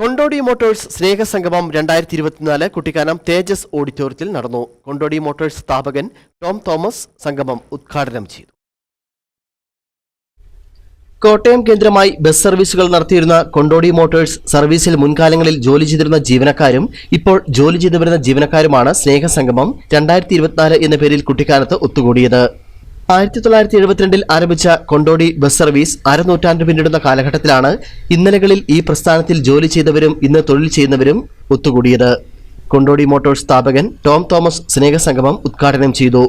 കൊണ്ടോടി Motors സ്നേഹസംഗമം രണ്ടായിരത്തി ഇരുപത്തിനാല് കുട്ടിക്കാനം തേജസ് ഓഡിറ്റോറിയത്തിൽ നടന്നു. കൊണ്ടോടി മോട്ടോഴ്സ് സ്ഥാപകൻ ടോം തോമസ് സംഗമം ഉദ്ഘാടനം ചെയ്തു. കോട്ടയം കേന്ദ്രമായി ബസ് സർവീസുകൾ നടത്തിയിരുന്ന കൊണ്ടോടി മോട്ടോഴ്സ് സർവീസിൽ മുൻകാലങ്ങളിൽ ജോലി ചെയ്തിരുന്ന ജീവനക്കാരും ഇപ്പോൾ ജോലി ചെയ്തു വരുന്ന ജീവനക്കാരുമാണ് സ്നേഹസംഗമം രണ്ടായിരത്തി ഇരുപത്തിനാല് എന്ന പേരിൽ കുട്ടിക്കാനത്ത് ഒത്തുകൂടിയത്. ആയിരത്തി തൊള്ളായിരത്തി എഴുപത്തിരണ്ടിൽ ആരംഭിച്ച കൊണ്ടോടി ബസ് സർവീസ് അരനൂറ്റാണ്ട് പിന്നിടുന്ന കാലഘട്ടത്തിലാണ് ഇന്നലകളിൽ ഈ പ്രസ്ഥാനത്തിൽ ജോലി ചെയ്തവരും ഇന്ന് തൊഴിൽ ചെയ്യുന്നവരും ഒത്തുകൂടിയത്. കൊണ്ടോടി മോട്ടോഴ്സ് സ്ഥാപകൻ ടോം തോമസ് സ്നേഹസംഗമം ഉദ്ഘാടനം ചെയ്തു.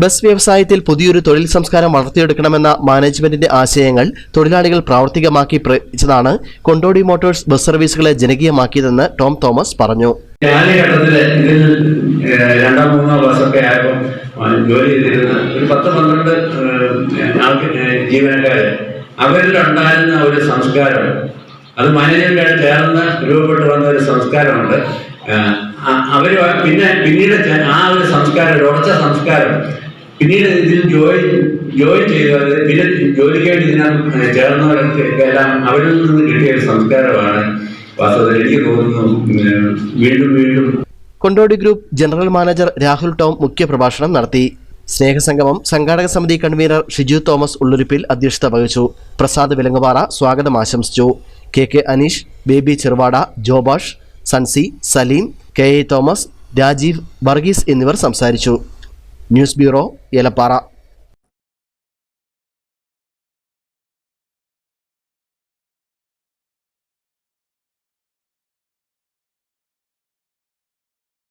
ബസ് വ്യവസായത്തിൽ പുതിയൊരു തൊഴിൽ സംസ്കാരം വളർത്തിയെടുക്കണമെന്ന മാനേജ്മെന്റിന്റെ ആശയങ്ങൾ തൊഴിലാളികൾ പ്രാവർത്തികമാക്കി പ്രയത്നിച്ചതാണ് കൊണ്ടോടി മോട്ടോഴ്സ് ബസ് സർവീസുകളെ ജനകീയമാക്കിയതെന്ന് ടോം തോമസ് പറഞ്ഞു. കാലഘട്ടത്തിൽ ഇതിൽ രണ്ടോ മൂന്നോ ബസ്സൊക്കെ ആയപ്പോൾ ജോലി ചെയ്തിരുന്ന ഒരു പത്ത് പന്ത്രണ്ട് ജീവനക്കാര് അവരിലുണ്ടായിരുന്ന ഒരു സംസ്കാരം അത് മാനേജ്മെന്റ് ചേർന്ന് രൂപപ്പെട്ടു വന്ന ഒരു സംസ്കാരമുണ്ട്. അവർ പിന്നെ പിന്നീട് ആ ഒരു സംസ്കാരം ഉറച്ച സംസ്കാരം പിന്നീട് ഇതിൽ ജോയിൻ ജോയിൻ ചെയ്തവർ പിന്നെ ജോലിക്കായിട്ട് ചേർന്നവരൊക്കെ എല്ലാം അവരിൽ നിന്ന് കിട്ടിയ ഒരു സംസ്കാരമാണ് വാസ്തവത്തിൽ എനിക്ക് തോന്നുന്നു വീണ്ടും വീണ്ടും Kondotty group general manager Rahul Tom മുഖ്യപ്രഭാഷണം നടത്തി. സ്നേഹസംഗമം സംഘാടക സമിതി കൺവീനർ ഷിജു തോമസ് ഉള്ളുരിപ്പിൽ അധ്യക്ഷത വഹിച്ചു. പ്രസാദ് വിലങ്ങുപാറ സ്വാഗതം ആശംസിച്ചു. K K Aneesh Baby Cheruvada Jobash Sansi Saleem K A Thomas Rajeev Varghese എന്നിവർ സംസാരിച്ചു. News bureau Elappara